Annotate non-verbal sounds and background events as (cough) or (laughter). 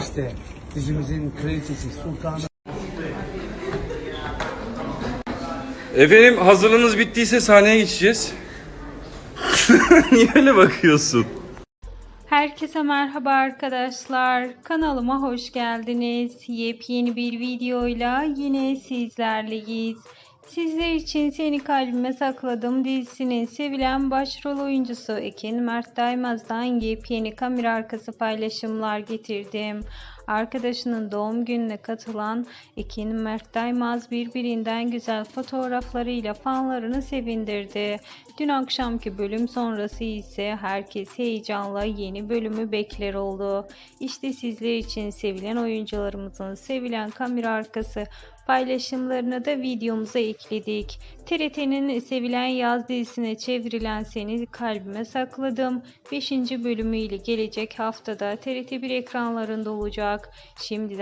İşte dizimizin kraliçesi sultanı. Efendim hazırlığınız bittiyse sahneye geçeceğiz. (laughs) Niye öyle bakıyorsun? Herkese merhaba arkadaşlar. Kanalıma hoş geldiniz. Yepyeni bir videoyla yine sizlerleyiz. Sizler için Seni Kalbime Sakladım dizisinin sevilen başrol oyuncusu Ekin Mert Daimaz'dan yepyeni kamera arkası paylaşımlar getirdim. Arkadaşının doğum gününe katılan Ekin Mert Daimaz birbirinden güzel fotoğraflarıyla fanlarını sevindirdi. Dün akşamki bölüm sonrası ise herkes heyecanla yeni bölümü bekler oldu. İşte sizler için sevilen oyuncularımızın sevilen kamera arkası paylaşımlarını da videomuza ekledik. TRT'nin sevilen yaz dizisine çevrilen Seni Kalbime Sakladım 5. bölümüyle gelecek haftada TRT1 ekranlarında olacak. Şimdiden